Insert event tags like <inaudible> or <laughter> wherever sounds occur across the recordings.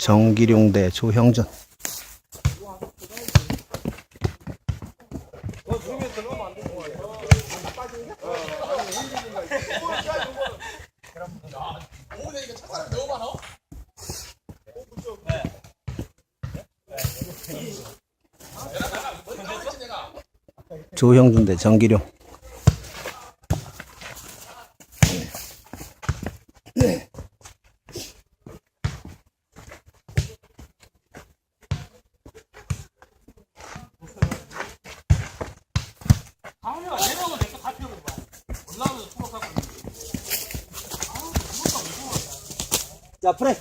정기룡 대 조형전. 조형준 대 정기룡. 강훈이가 내려오면 내거 다 피우고 봐. 올라오면서 초록하고 자, 프레.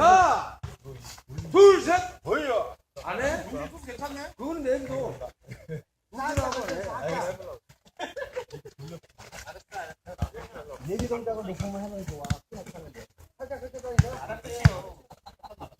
하나, 둘, 셋. 보여. 안 해? 괜찮네. 그거는 내도. 우리라고 해. 내기 동작을 높으면 하면 좋아. 생각하면 돼. 살짝 살짝 하니까. 알았어요.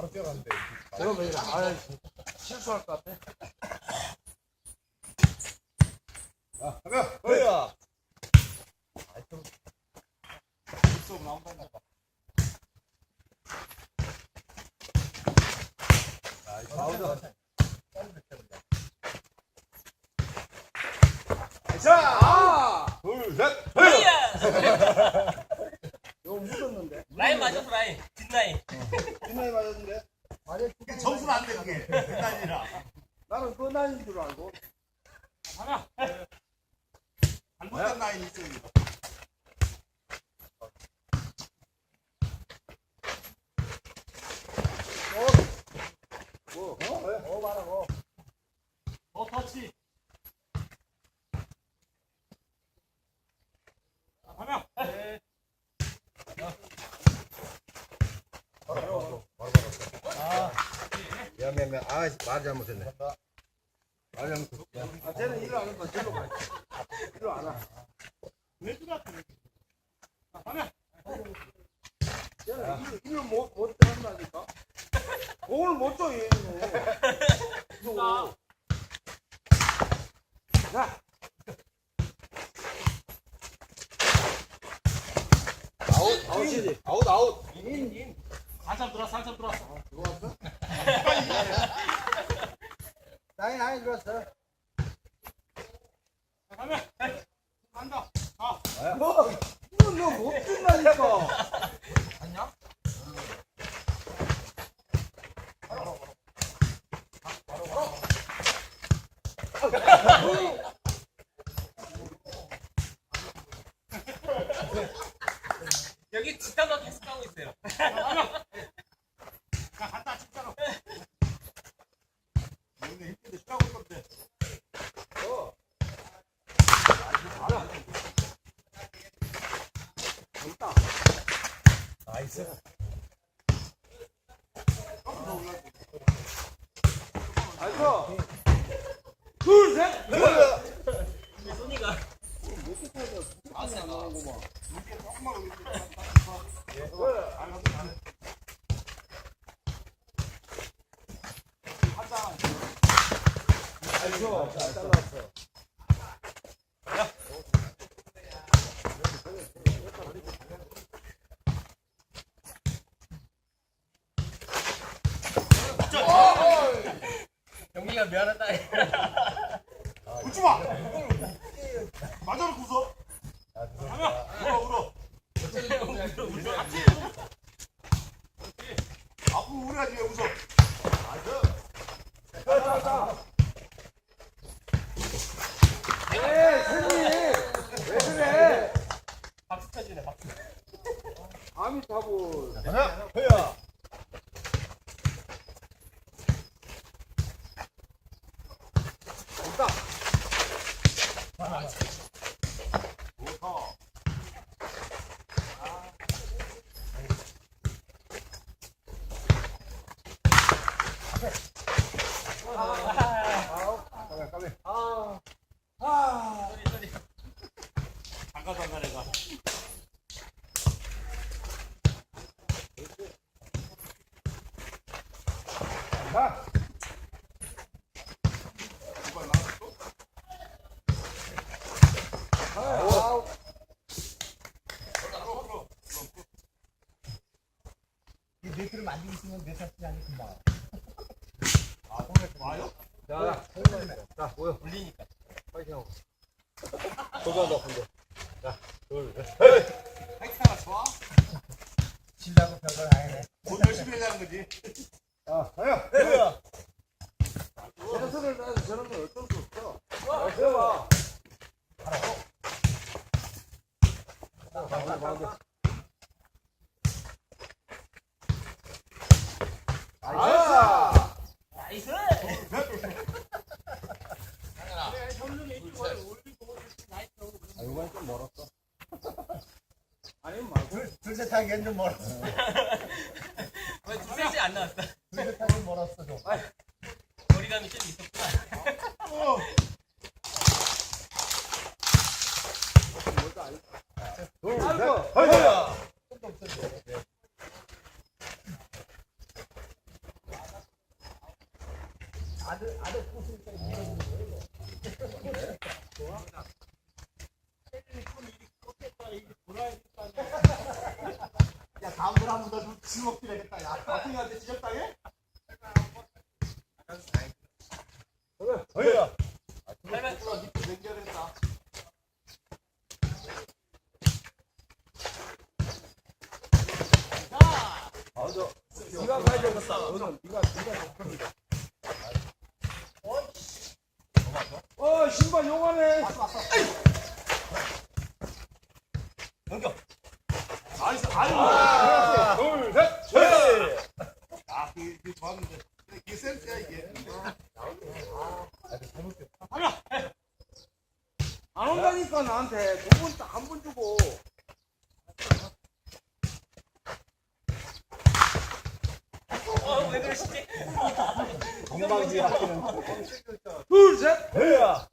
바로 뛰어갔는데. 내가 왜 이래? 아, 실수할 것 같아. 야, 가면. 보여. 자, 하나, 둘, 셋. 보여. <laughs> 이거 묻었는데. 라인 맞았어 라인 뒷라인 뒷라인 맞았는데? 아니, 점수는 안 돼, 그게. 백단이라. 나는 끝나는 줄 알고. 하나 잘못된 라인이 있어, 이거. 뭐? 어? 왜? 어, 말하고. 어 터치 하나 미안, 아, 말 잘못했네. 말 잘못했어. 아, 쟤는 일로 안 온다. 저로 가. 일로 안 와. 왜 들어왔어 하나 쟤는 일로, 일로 못, 못 들어간다니까? 공을 못 줘, 얘는. 이거. 자. 아웃, 아웃이지. 아웃, 아웃. 한참 들어왔어 한참 들어왔어 나이, 나이 들었어. 하나 간다 뭐, 이거 너못 준다니까. 여기 용기가 미안하다. 웃지 마. 맞아놓고 웃어. 하면 울어 울어. 울어 울어. 앞으로 우려야지 왜 웃어. 있으면 몇 살씩 아니 금방 아 오늘 와요? 자, 자, 모여. 울리니까. 파이팅하고. 도전 높은데. 자, 둘, 셋. 파이팅하나 좋아? 질라고 별걸 안 해. 돈 열심히 해자는 거지. 자, 회야. 회야. 최선을 다해서 저런 건 어쩔 수 없어. 회야. 나이스. 나이스. 아, 이번엔 좀 멀었어. 하기엔 좀 멀었어. 왜 두세지 안 나왔어? 둘셋 하기엔 멀었어 좀. 거리감이 좀 있었구나. 둘, 셋. 회야. 아들 아들 꼬시니까 이러는 거예요. 한번 더 주먹 필야겠다. 야 아승이한테 지적당해? 회야. 할만. 불러 니도 냉겨야 되겠다. 네가 가야 되겠다. 너는 네가 네가 좋습니다. 어, 신발 용하네. 나이스. 아유. 둘, 셋. 회야. 아, 그, 그 좋았는데. 근데 이게 센스야, 이게. 안 온다니까 나한테 두 번 딱 한 번 주고. 어왜 그러시지? 건방지 하기는 둘, 셋. 회야.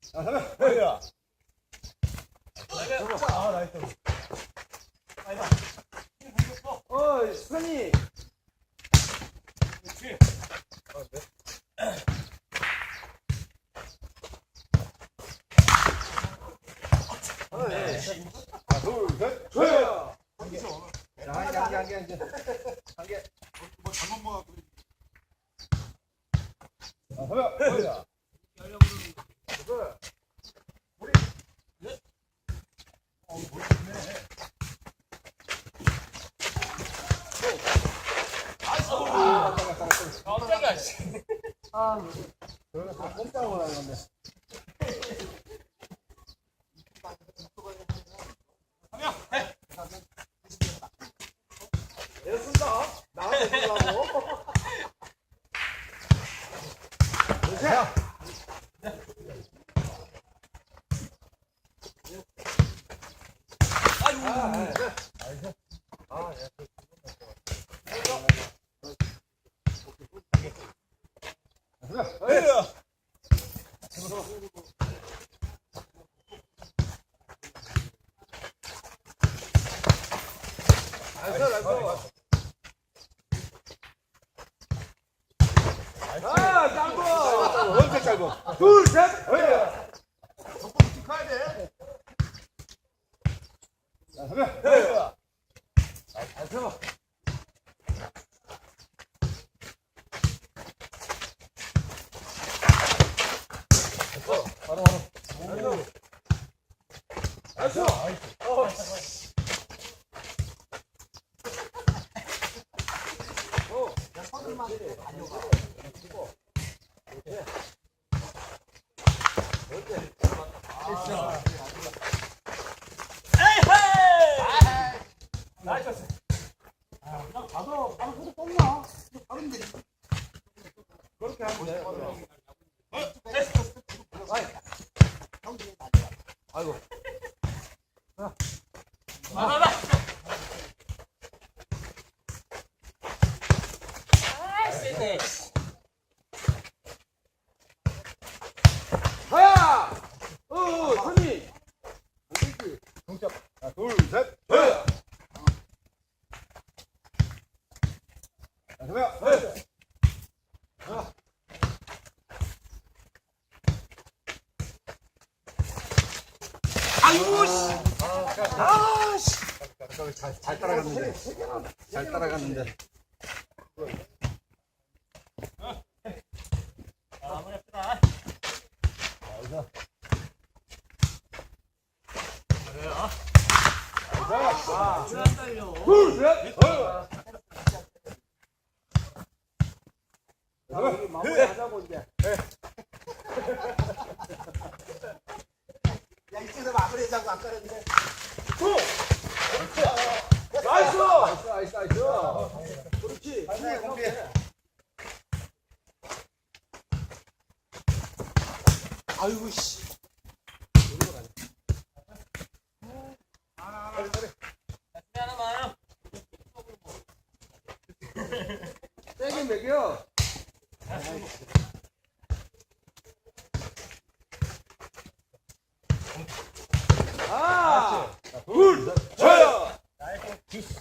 자, 하나, 회야. 어, 선이. 하나, 둘, 셋. 회야. got good. <laughs> 잘 펴봐. 가도 바로 그거 똥나. 바른데. 그렇게 하면 돼. 아이고. 봐봐. 아, 세네. 하야! 어, 어, 선이! 자, 둘, 셋. 하야! 자, 소야. 아이고, 씨! 아, 씨! 잘, 잘 따라갔는데. 잘 따라갔는데. 자, 마무리합시다. 둘, 셋! 어. 자, 우리 마무리하자고, 이제. 야, 이쪽에서 마무리하자고 아까 그랬는데. two! 나이스! 나이스. 아이고, 씨. 아! 둘, 셋! 나이스.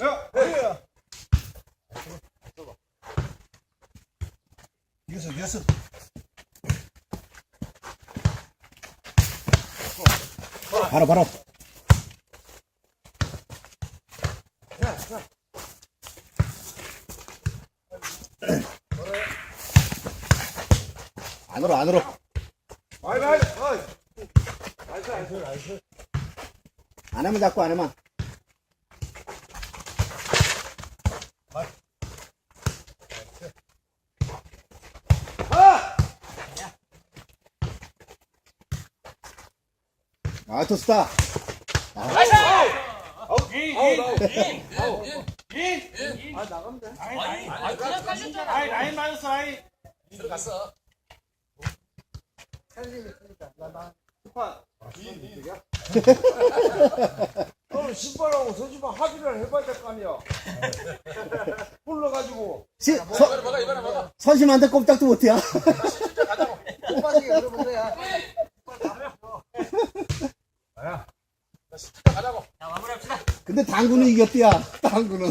야, 이겼어, 이겼어. 바로, 바로. 안으로, 안으로. 아이, 아이, 아이. 안 하면 자꾸 안 하면. 아, 인. 아, 아이. 들어갔어. 판. 너는 신발하고 서지만 합의를 해봐야 될 거 아니야. 불러가지고. 시, 서, 선심한테 꼼짝도 못해. 빠지게 그러면 돼. 자, 마무리합시다. 근데 당구는 이겼대야. 당구는.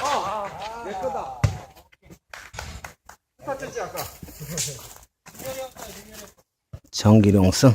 아, 내 거다. 스타트지 아까. 정기룡 승.